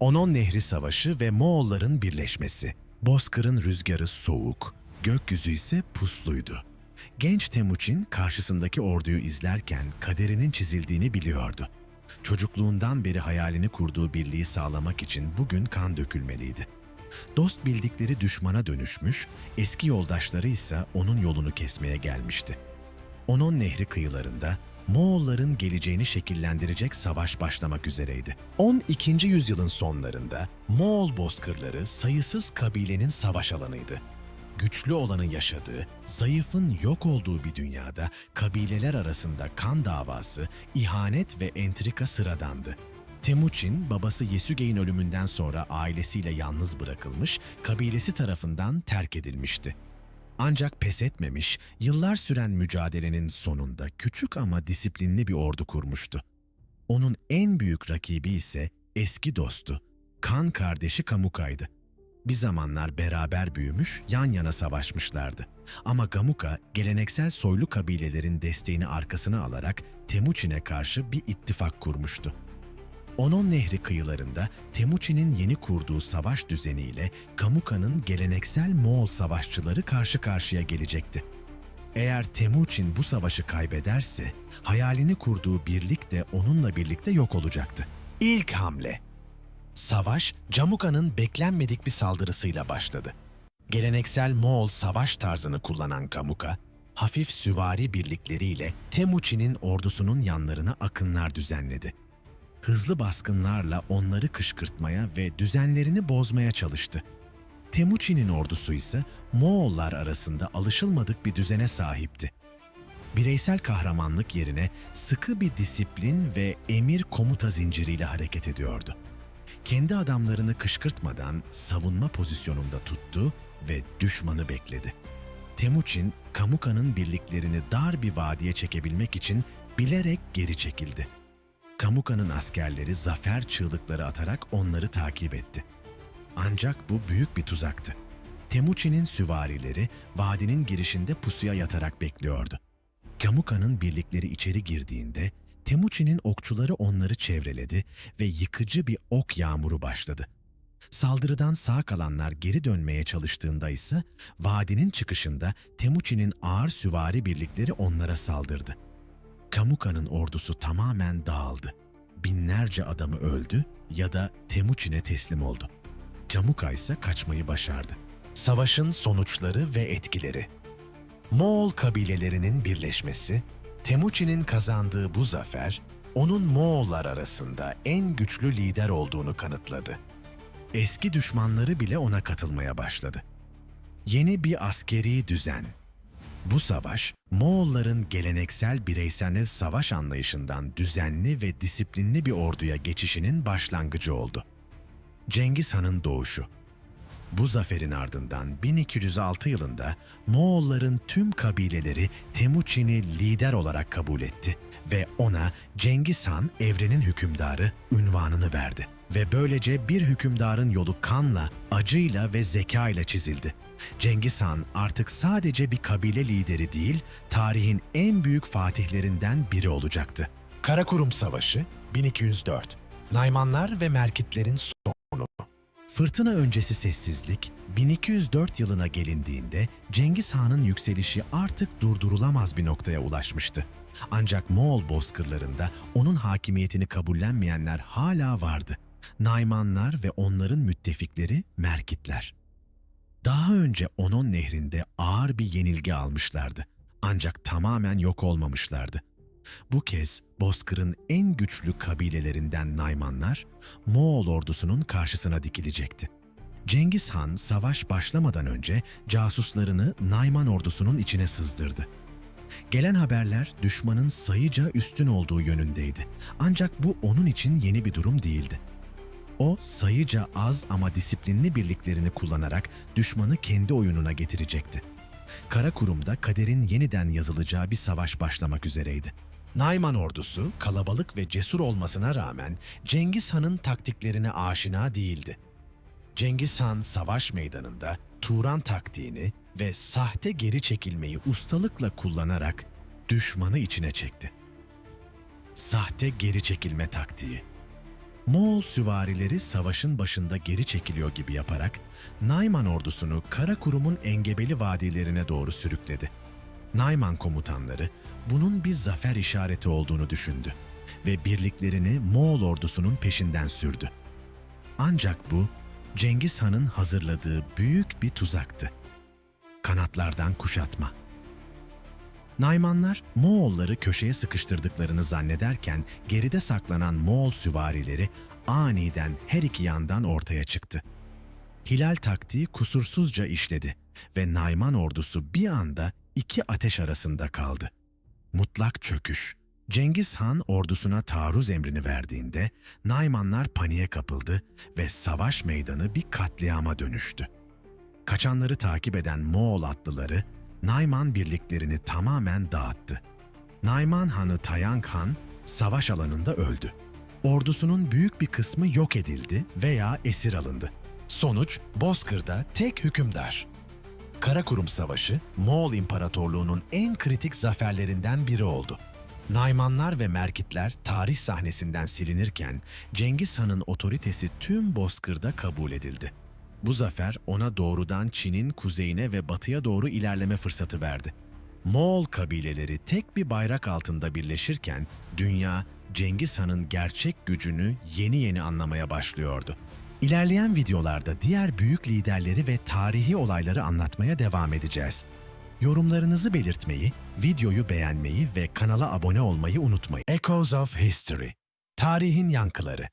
Onon Nehri Savaşı ve Moğolların birleşmesi. Bozkır'ın rüzgarı soğuk, gökyüzü ise pusluydu. Genç Temuçin karşısındaki orduyu izlerken kaderinin çizildiğini biliyordu. Çocukluğundan beri hayalini kurduğu birliği sağlamak için bugün kan dökülmeliydi. Dost bildikleri düşmana dönüşmüş, eski yoldaşları ise onun yolunu kesmeye gelmişti. Onon Nehri kıyılarında Moğolların geleceğini şekillendirecek savaş başlamak üzereydi. 12. yüzyılın sonlarında Moğol bozkırları sayısız kabilenin savaş alanıydı. Güçlü olanın yaşadığı, zayıfın yok olduğu bir dünyada kabileler arasında kan davası, ihanet ve entrika sıradandı. Temuçin, babası Yesügey'in ölümünden sonra ailesiyle yalnız bırakılmış, kabilesi tarafından terk edilmişti. Ancak pes etmemiş, yıllar süren mücadelenin sonunda küçük ama disiplinli bir ordu kurmuştu. Onun en büyük rakibi ise eski dostu, kan kardeşi Kamuka'ydı. Bir zamanlar beraber büyümüş, yan yana savaşmışlardı. Ama Gamuka, geleneksel soylu kabilelerin desteğini arkasına alarak Temuçin'e karşı bir ittifak kurmuştu. Onon Nehri kıyılarında Temuçin'in yeni kurduğu savaş düzeniyle Kamuka'nın geleneksel Moğol savaşçıları karşı karşıya gelecekti. Eğer Temuçin bu savaşı kaybederse, hayalini kurduğu birlik de onunla birlikte yok olacaktı. İlk hamle. Savaş, Camuka'nın beklenmedik bir saldırısıyla başladı. Geleneksel Moğol savaş tarzını kullanan Kamuka, hafif süvari birlikleriyle Temuçin'in ordusunun yanlarına akınlar düzenledi hızlı baskınlarla onları kışkırtmaya ve düzenlerini bozmaya çalıştı. Temuçin'in ordusu ise Moğollar arasında alışılmadık bir düzene sahipti. Bireysel kahramanlık yerine sıkı bir disiplin ve emir komuta zinciriyle hareket ediyordu. Kendi adamlarını kışkırtmadan savunma pozisyonunda tuttu ve düşmanı bekledi. Temuçin, Kamuka'nın birliklerini dar bir vadiye çekebilmek için bilerek geri çekildi. Kamuka'nın askerleri zafer çığlıkları atarak onları takip etti. Ancak bu büyük bir tuzaktı. Temuçin'in süvarileri vadinin girişinde pusuya yatarak bekliyordu. Kamuka'nın birlikleri içeri girdiğinde Temuçin'in okçuları onları çevreledi ve yıkıcı bir ok yağmuru başladı. Saldırıdan sağ kalanlar geri dönmeye çalıştığında ise vadinin çıkışında Temuçin'in ağır süvari birlikleri onlara saldırdı. Kamuka'nın ordusu tamamen dağıldı. Binlerce adamı öldü ya da Temuçin'e teslim oldu. Kamuka ise kaçmayı başardı. Savaşın sonuçları ve etkileri Moğol kabilelerinin birleşmesi, Temuçin'in kazandığı bu zafer, onun Moğollar arasında en güçlü lider olduğunu kanıtladı. Eski düşmanları bile ona katılmaya başladı. Yeni bir askeri düzen, bu savaş, Moğolların geleneksel bireysel savaş anlayışından düzenli ve disiplinli bir orduya geçişinin başlangıcı oldu. Cengiz Han'ın doğuşu Bu zaferin ardından 1206 yılında Moğolların tüm kabileleri Temuçin'i lider olarak kabul etti ve ona Cengiz Han evrenin hükümdarı ünvanını verdi ve böylece bir hükümdarın yolu kanla, acıyla ve zeka ile çizildi. Cengiz Han artık sadece bir kabile lideri değil, tarihin en büyük fatihlerinden biri olacaktı. Karakurum Savaşı 1204 Naymanlar ve Merkitlerin sonu Fırtına öncesi sessizlik 1204 yılına gelindiğinde Cengiz Han'ın yükselişi artık durdurulamaz bir noktaya ulaşmıştı. Ancak Moğol bozkırlarında onun hakimiyetini kabullenmeyenler hala vardı. Naymanlar ve onların müttefikleri Merkitler. Daha önce Onon nehrinde ağır bir yenilgi almışlardı. Ancak tamamen yok olmamışlardı. Bu kez Bozkır'ın en güçlü kabilelerinden Naymanlar, Moğol ordusunun karşısına dikilecekti. Cengiz Han savaş başlamadan önce casuslarını Nayman ordusunun içine sızdırdı. Gelen haberler düşmanın sayıca üstün olduğu yönündeydi. Ancak bu onun için yeni bir durum değildi. O sayıca az ama disiplinli birliklerini kullanarak düşmanı kendi oyununa getirecekti. Karakurum'da kaderin yeniden yazılacağı bir savaş başlamak üzereydi. Nayman ordusu kalabalık ve cesur olmasına rağmen Cengiz Han'ın taktiklerine aşina değildi. Cengiz Han savaş meydanında Turan taktiğini ve sahte geri çekilmeyi ustalıkla kullanarak düşmanı içine çekti. Sahte geri çekilme taktiği Moğol süvarileri savaşın başında geri çekiliyor gibi yaparak Nayman ordusunu Karakurum'un engebeli vadilerine doğru sürükledi. Nayman komutanları bunun bir zafer işareti olduğunu düşündü ve birliklerini Moğol ordusunun peşinden sürdü. Ancak bu Cengiz Han'ın hazırladığı büyük bir tuzaktı. Kanatlardan kuşatma. Naymanlar Moğolları köşeye sıkıştırdıklarını zannederken geride saklanan Moğol süvarileri aniden her iki yandan ortaya çıktı. Hilal taktiği kusursuzca işledi ve Nayman ordusu bir anda iki ateş arasında kaldı. Mutlak çöküş. Cengiz Han ordusuna taarruz emrini verdiğinde Naymanlar paniğe kapıldı ve savaş meydanı bir katliama dönüştü. Kaçanları takip eden Moğol atlıları Nayman birliklerini tamamen dağıttı. Nayman Hanı Tayank Han savaş alanında öldü. Ordusunun büyük bir kısmı yok edildi veya esir alındı. Sonuç Bozkır'da tek hükümdar. Karakurum Savaşı, Moğol İmparatorluğu'nun en kritik zaferlerinden biri oldu. Naymanlar ve Merkitler tarih sahnesinden silinirken Cengiz Han'ın otoritesi tüm Bozkır'da kabul edildi. Bu zafer ona doğrudan Çin'in kuzeyine ve batıya doğru ilerleme fırsatı verdi. Moğol kabileleri tek bir bayrak altında birleşirken dünya Cengiz Han'ın gerçek gücünü yeni yeni anlamaya başlıyordu. İlerleyen videolarda diğer büyük liderleri ve tarihi olayları anlatmaya devam edeceğiz. Yorumlarınızı belirtmeyi, videoyu beğenmeyi ve kanala abone olmayı unutmayın. Echoes of History Tarihin Yankıları